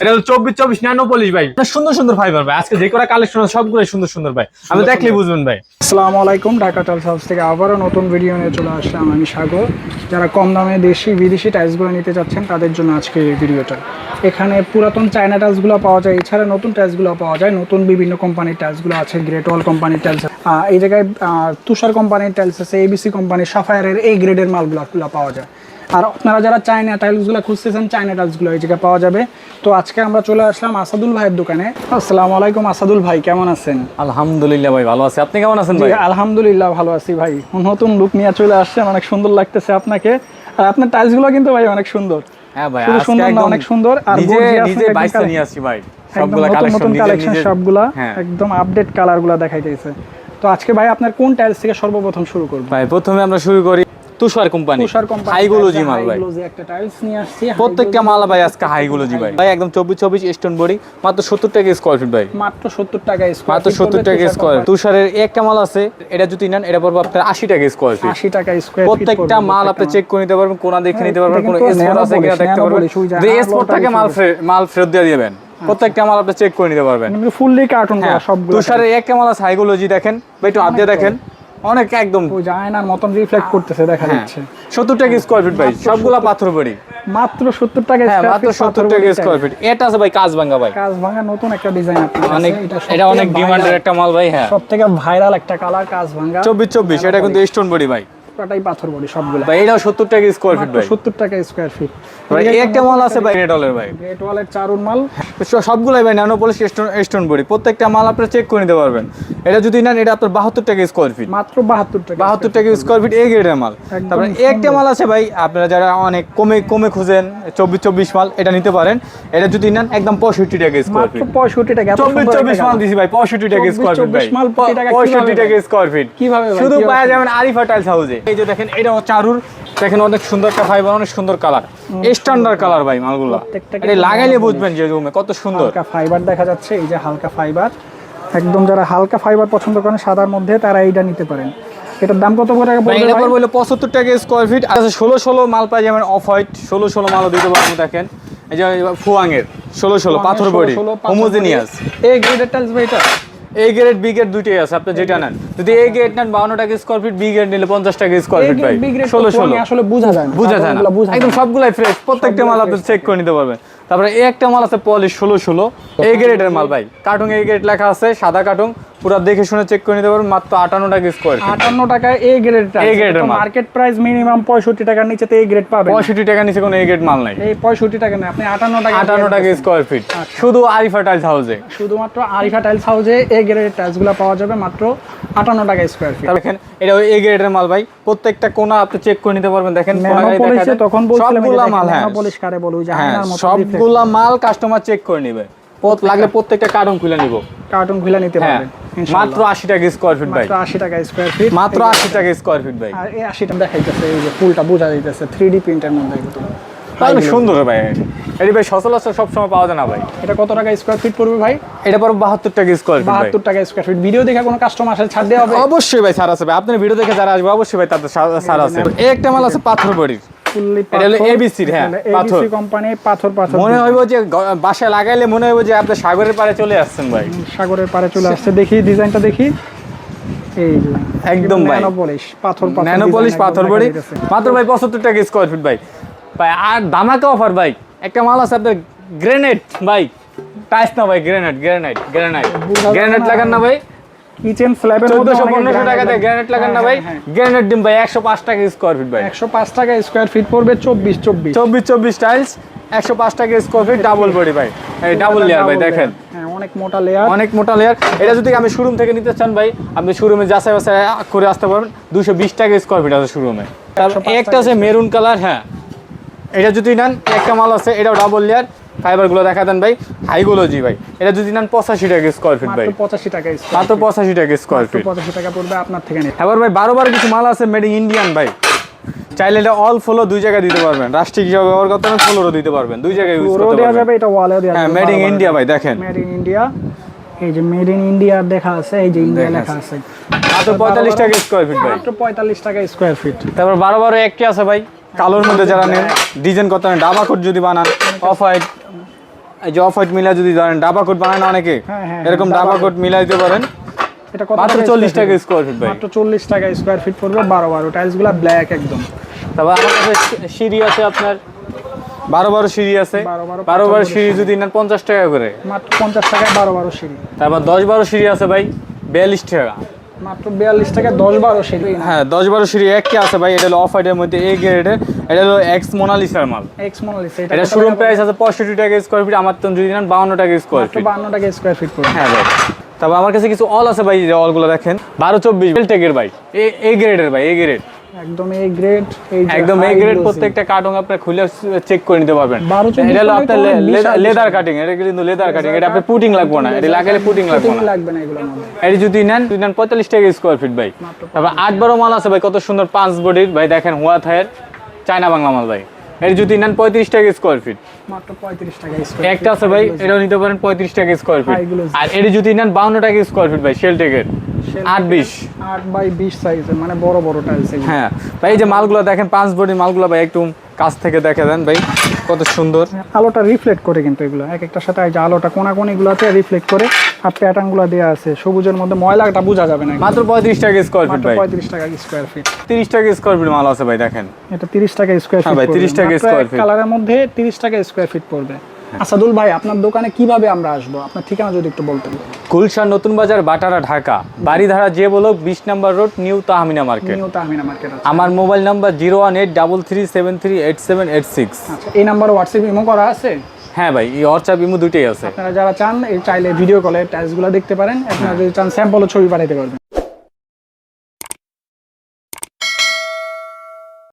এটা হলো চব্বিশ চব্বিশ ন্যানো পলিশ ভাই সুন্দর সুন্দর ফাইবার ভাই। আজকে যে করা কালেকশন সবগুলো সুন্দর সুন্দর ভাই। আমি দেখলেই বুঝবেন ভাই। আসসালামু আলাইকুম ঢাকা টাইলস হাউস থেকে আবারও নতুন ভিডিও নিয়ে চলে আসলাম আমি সাগর। যারা কম দামে দেশি বিদেশি টাইলসগুলো নিতে চাচ্ছেন তাদের জন্য আজকে এই ভিডিওটা এখানে পুরাতন চায়না টাইলসগুলো পাওয়া যায় এছাড়া নতুন টাইলসগুলো পাওয়া যায় নতুন বিভিন্ন কোম্পানির টাইলসগুলো আছে গ্রেট ওয়াল কোম্পানির টাইলস এই জায়গায় তুষার কোম্পানির টাইলস আছে এবিসি কোম্পানির সাফায়ারের এই গ্রেডের মালগুলো পাওয়া যায়। আর আপনারা যারা চায়না টাইলসগুলো খুঁজতেছেন চায়না টাইলসগুলো এই জায়গায় পাওয়া যাবে। তো আজকে আমরা চলে আসলাম আসাদুল ভাইয়ের দোকানে। আসসালামু আলাইকুম আসাদুল ভাই কেমন আছেন? আলহামদুলিল্লাহ ভাই ভালো আছে। আপনি কেমন আছেন ভাই? আলহামদুলিল্লাহ ভালো আছি ভাই। নতুন লুক নিয়ে চলে আসছেন অনেক সুন্দর লাগতেছে আপনাকে। আর আপনার টাইলসগুলো কিন্তু ভাই অনেক সুন্দর। হ্যাঁ ভাই অনেক সুন্দর। আর নিজে gorgeous নিজে একদম বাইসটা নিয়ে আসছি ভাই। সবগুলা কালেকশন কালেকশন সবগুলা হ্যাঁ। একদম আপডেট দেখাইতেছে। তো আজকে ভাই আপনার কোন টাইলস থেকে সর্বপ্রথম শুরু করব ভাই প্রথমে আমরা শুরু করি তুষার কোম্পানি। তুষার কোম্পানি। হাইগুলোজি মাল ভাই। একটা টাইলস নিয়ে আসছি প্রত্যেকটা মাল ভাই আজকে হাইগুলোজি ভাই। ভাই একদম চব্বিশ চব্বিশ স্টোন বডি মাত্র সত্তর টাকা স্কোয়ার ফিট ভাই। মাত্র সত্তর টাকা স্কোয়ার মাত্র সত্তর টাকা স্কোয়ার তুষারের একটা মাল আছে এটা যদি নেন এটা পড়বে আপনার আশি টাকা স্কোয়ার ফিট আশি টাকা স্কোয়ার প্রত্যেকটা মাল আপনি চেক করে নিতে পারবেন কোনা দেখে নিতে পারবেন কোন স্পট আছে কিনা দেখতে পারবেন। যে যে হাত স্পট লতা থাকে মাল মাল ফেরত দিয়ে দিবেন। প্রত্যেকটা মাল আপনি চেক করে নিতে পারবেন। ফুললি কার্টুন সবগুলো তুষারের একটা মাল আছে হাইগোলজি দেখেন। বা একটু হাত দিয়ে দেখেন। অনেক একদম ওই যে আয়নার মতন রিফ্লেক্ট করতেছে দেখা হ্যাঁ। যাচ্ছে। সত্তর টাকা স্কোয়ার ফিট ভাই সবগুলা পাথর বাড়ি। মাত্র সত্তর টাকা হ্যাঁ মাত্র সত্তর টাকা স্কোয়ার ফিট এটা আছে ভাই কাজ ভাই। কাজ ভাঙা নতুন একটা ডিজাইন অনেক। এটা অনেক ডিমান্ডের একটা মাল ভাই হ্যাঁ। সব থেকে ভাইরাল একটা কালার কাজ ভাঙা চব্বিশ চব্বিশ এটা কিন্তু স্টোন বডি ভাই। পুরাটাই পাথর বডি সবগুলো। ভাই এটাও সত্তর টাকা স্কোয়ার ফিট ভাই। সত্তর টাকা স্কোয়ার ফিট ভাই এই একটা মাল আছে ভাই ডলার ভাই। গ্রেট ওয়ালের চারুন মাল। সবগুলাই ভাই nano polish stone stone body প্রত্যেকটা মাল আপনারা চেক করে নিতে পারবেন। এটা যদি নেন এটা আপনার বাহাত্তর টাকা স্কোয়ার ফিট মাত্র বাহাত্তর টাকা বাহাত্তর টাকা স্কোয়ার ফিট এ গ্রেডের মাল তারপরে এই একটা মাল আছে ভাই আপনারা যারা অনেক কমে কমে খুঁজেন চব্বিশ চব্বিশ মাল এটা নিতে পারেন। এটা যদি নেন একদম পঁয়ষট্টি টাকা স্কোয়ার মাত্র ফিট পঁয়ষট্টি টাকা এত চব্বিশ সুন্দর চব্বিশ একটা মাল দিছি ভাই পঁয়ষট্টি টাকা 24 স্কোয়ার ফিট ভাই। 24 মাল টাকা পঁয়ষট্টি কীভাবে টাকা ভাই? স্কোয়ার ফিট কীভাবে? শুধু পাওয়া যাবেন আরিফা টাইলস হাউসে এই যে দেখেন এটা হচ্ছে চারুর দেখেন অনেক সুন্দর একটা ফাইবার অনেক সুন্দর কালার স্ট্যান্ডার্ড কালার ভাই মালগুলো। এটা লাগাইলে বুঝবেন যে রুমে কত সুন্দর। হালকা ফাইবার দেখা যাচ্ছে এই যে হালকা ফাইবার একদম যারা হালকা ফাইবার পছন্দ করেন সাদার মধ্যে তারা এইটা নিতে পারেন। এটার দাম কত করে টাকা পড়বে এটা? পড়বে হলো পঁচাত্তর টাকা স্কোয়ার ফিট আচ্ছা ষোলো ষোলো মাল পাই যেমন অফ হোয়াইট ষোলো ষোলো মালও দিতে পারব দেখেন। এই যে ষোলো পাথর বডি 16 পাথর হোমোজেনিয়াস এই গ্রেডের টাইলস ভাই এটা? এ গ্রেড বি গ্রেড দুইটাই আছে আপনি যেটা নেন। যদি এ গ্রেড নেন বাউন্ন টাকা স্কোয়ার ফিট বি গ্রেড নিলে পঞ্চাশ টাকা স্কোয়ার ফিট ভাই। গ্রেড বি গ্রেড ষোলো। ষোলো আসলে বোঝা যায় না বোঝা যায় না। একদম সবগুলাই ফ্রেশ প্রত্যেকটা মাল আপনি চেক করে নিতে পারবেন। তারপরে এই একটা মাল আছে পলিশ ষোলো ষোলো। এ গ্রেডের মাল ভাই। কার্টুন এ গ্রেড লেখা আছে সাদা কার্টুন। পুরো দেখে শুনে চেক করে নিতে পারবেন মাত্র আটান্ন টাকা স্কোয়ার আটান্ন টাকায় এই গ্রেড A grade এর মাল। মার্কেট প্রাইস মিনিমাম পঁয়ষট্টি টাকার নিচে এই গ্রেড পাবেন। পঁয়ষট্টি টাকা নিচে কোনো এ গ্রেড মাল নাই। এই পঁয়ষট্টি টাকা না আপনি আটান্ন টাকা আটান্ন টাকা স্কোয়ার ফিট শুধু আরিফা টাইলস হাউসে শুধুমাত্র আরিফা টাইলস হাউসে এই গ্রেডের টাইলসগুলো পাওয়া যাবে মাত্র আটান্ন টাকা স্কোয়ার ফিট দেখেন এটা এ গ্রেডের মাল ভাই। প্রত্যেকটা কোনা আপনি চেক করে নিতে পারবেন। দেখেন। তখন বলছিলাম মাল হ্যাঁ। পলিশ কারে বলো যে হ্যাঁ মতো সবগুলা মাল কাস্টমার চেক করে নিবে। পথ লাগলে প্রত্যেকটা কার্টুন খুলে নিব। কার্টুন খুলে নিতে হ্যাঁ পারবেন মাত্র আশি টাকা স্কোয়ার ফিট ভাই। মাত্র টাকা স্কোয়ার ফিট মাত্র আশি টাকা স্কোয়ার ফিট ভাই। আর এই আশিটা দেখাইতেছে এই যে ফুলটা বোঝা যাইতেছে প্রিন্টের মধ্যে। অনেক সুন্দর ভাই। এটি ভাই সচরাচর সবসময় পাওয়া যায় না ভাই। এটা কত টাকা স্কোয়ার ফিট পড়বে ভাই? এটা পর বাহাত্তর টাকা স্কোয়ার ফিট বাহাত্তর টাকা স্কোয়ার ফিট ভিডিও দেখে কোনো কাস্টমার আসলে ছাড় দেওয়া হবে? অবশ্যই ভাই ছাড় আছে ভাই। আপনার ভিডিও দেখে যারা আসবে অবশ্যই ভাই তাদের ছাড় আছে। একটা মাল আছে পাথর বডির। ফুললি হলো হ্যাঁ, পাথর। কোম্পানি পাথর পাথর মনে হইব যে বাসায় লাগাইলে মনে হইব যে আপনি সাগরের পাড়ে চলে আসছেন ভাই। সাগরের পারে চলে আসছে। দেখি ডিজাইনটা দেখি। এই একদম ভাই। ন্যানো পলিশ পাথর পাথর ন্যানো পলিশ পাথর বডি। দেখা ভাই পঁচাত্তর টাকা স্কোয়ার ফিট ভাই। ভাই আর দামাকা অফার ভাই। একটা মাল আছে আপনার গ্রেনেড ভাই। টাইস না ভাই গ্রেনেড গ্রেনাইট গ্রেনাইট বুঝা গ্রেনেড লাগান না ভাই। কিচেন স্ল্যাবের চোদ্দশো পনেরোশো টাকা দিয়ে গ্রেনেড লাগান না ভাই। হ্যাঁ, গ্রেনেড ডিম ভাই একশো পাঁচ টাকা স্কোয়ার ফিট ভাই। একশো পাঁচ টাকা স্কোয়ার ফিট পড়বে চব্বিশ চব্বিশ। চব্বিশ চব্বিশ টাইলস একশো পাঁচ টাকা স্কোয়ার ফিট ডাবল বডি ভাই। এই ডাবল লেয়ার ভাই দেখেন। হ্যাঁ অনেক মোটা লেয়ার অনেক মোটা লেয়ার এটা যদি আমি শোরুম থেকে নিতে চান ভাই আপনি শোরুমে যাচাই বাছাই করে আসতে পারবেন। দুশো বিশ টাকা স্কোয়ার ফিট আছে শোরুমে 105 একটা আছে মেরুন কালার হ্যাঁ। এটা যদি নেন একটা মাল আছে এটাও ডাবল লেয়ার ফাইবারগুলো দেখা দেন ভাই হাইগোলজি ভাই। এটা যদি নেন পঁচাশি টাকা স্কোয়ার ফিট ভাই। পঁচাশি টাকা মাত্র পঁচাশি টাকা স্কোয়ার ফিট পঁচাশি টাকা পড়বে আপনার থেকে নিয়ে এবার ভাই বারো বারো কিছু মাল আছে মেড ইন ইন্ডিয়ান ভাই। চাইলে এটা অল ফলো দুই জায়গায় দিতে পারবেন। রাষ্ট্রিক হিসাবে ব্যবহার করতে পারবেন ফ্লোরও দিতে পারবেন। দুই জায়গায় ইউজ করতে পারবেন। যাবে এটা ওয়ালেও দেওয়া হ্যাঁ মেড ইন ইন্ডিয়া ভাই দেখেন। মেড ইন ইন্ডিয়া এই যে মেড ইন ইন্ডিয়া দেখা আছে এই যে ইন্ডিয়া লেখা আছে। মাত্র পঁয়তাল্লিশ টাকা স্কোয়ার ফিট ভাই। মাত্র পঁয়তাল্লিশ টাকা স্কোয়ার ফিট তারপর বারো বারো একটি আছে ভাই? কালোর মধ্যে যারা নেন ডিজাইন করতে পারেন ডাবা কোট যদি বানান অফ হোয়াইট এই যে অফ হোয়াইট মিলা যদি ধরেন ডাবা কোট বানায় না অনেকে? হ্যাঁ, হ্যাঁ, এরকম ডাবা কোট। মিলাই দিতে পারেন। এটা কত মাত্র টাকা চল্লিশ square টাকা feet? স্কোয়ার ফিট ভাই। মাত্র চল্লিশ টাকা স্কোয়ার ফিট পড়বে বারো বারো। টাইলসগুলা ব্ল্যাক একদম। তারপর আমার কাছে সিঁড়ি আছে আপনার? বারো বারো সিঁড়ি আছে। বারো বারো সিঁড়ি যদি নেন পঞ্চাশ টাকা করে। মাত্র পঞ্চাশ টাকায় বারো বারো সিঁড়ি। তারপর দশ বারো সিঁড়ি আছে ভাই বিয়াল্লিশ টাকা। মাত্র বিয়াল্লিশ টাকা দশ বারো সিঁড়ি হ্যাঁ দশ বারো সিঁড়ি একটা আছে ভাই এটা হলো অফ হোয়াইটের মধ্যে এ গ্রেডের এটা হলো এক্স মোনালিসার মাল। এক্স মনালিস এটা শোরুম প্রাইস আছে টাকা স্কোয়ার ফিট আমার তো যদি নেন বাউন্ন টাকা স্কোয়ার ফিট বান্ন টাকা স্কোয়ার ফিট পড়বে। হ্যাঁ ভাই। তারপর আমার কাছে কিছু অল আছে ভাই অলগুলো দেখেন। বারো চব্বিশ বেলটেকের ভাই। এ এ গ্রেডের ভাই এ গ্রেড একদম এই গ্রেড একদম এ high গ্রেড প্রত্যেকটা কার্টন আপনি খুলে চেক করে নিতে পারবেন। এটা হলো আপনার লেদার কাটিং এটা কিন্তু লেদার কাটিং এটা আপনি পুটিং লাগবে না এটা লাগালে পুটিং লাগবে না। লাগবে না এগুলোর এটা যদি নেন যদি নেন পঁয়তাল্লিশ টাকা স্কোয়ার ফিট ভাই। তারপর আট বারো মাল আছে ভাই কত সুন্দর পাঁচ বডির ভাই দেখেন হুয়া থায়ের চায়না বাংলা মাল ভাই। এটা যদি নেন পঁয়ত্রিশ টাকা স্কোয়ার ফিট মাত্র পঁয়ত্রিশ টাকা একটা আছে ভাই এটাও নিতে পারেন পঁয়ত্রিশ টাকা স্কোয়ার ফিট আর এটা যদি নেন বাউন্ন টাকা স্কোয়ার ফিট ভাই শেল টেকের আট বিশ। আট বাই বিশ সাইজের মানে বড় বড় টাইলস হ্যাঁ ভাই এই যে মালগুলো দেখেন পাঁচ বডির মালগুলো ভাই একটু কাছ থেকে দেখে দেন ভাই কত সুন্দর। আলোটা রিফ্লেক্ট করে কিন্তু এগুলো। এক একটার সাথে এই যে আলোটা কোনা কোনিগুলোতে রিফ্লেক্ট করে আর প্যাটার্নগুলো আছে। সবুজের মধ্যে ময়লাটা বোঝা যাবে না মাত্র পঁয়ত্রিশ টাকা স্কোয়ার ফিট ভাই। টাকা স্কোয়ার ফিট তিরিশ টাকা স্কোয়ার ফিট মাল আছে ভাই দেখেন। এটা তিরিশ টাকা স্কোয়ার ফিট ভাই, 30 টাকা square feet। কালারের মধ্যে তিরিশ টাকা স্কোয়ার ফিট পড়বে। আসাদুল ভাই আপনার দোকানে কীভাবে আমরা আসব? আপনার ঠিকানা যদি একটু বলতেন। গুলশান নতুন বাজার বাটারা ঢাকা। বাড়িধারা যে বলো বিশ number road new Tahmina market. New Tahmina market আমার mobile number zero one eight double three seven three eight seven eight six. আচ্ছা এই নাম্বার হোয়াটসঅ্যাপ ইমো করা আছে? হ্যাঁ ভাই এই হোয়াটসঅ্যাপ ইমো দুটোই আছে। আপনারা যারা চান এই চাইলে ভিডিও কলে টাইলসগুলো দেখতে পারেন। আপনারা যদি চান স্যাম্পলও ছবি পাঠাতে পারবেন।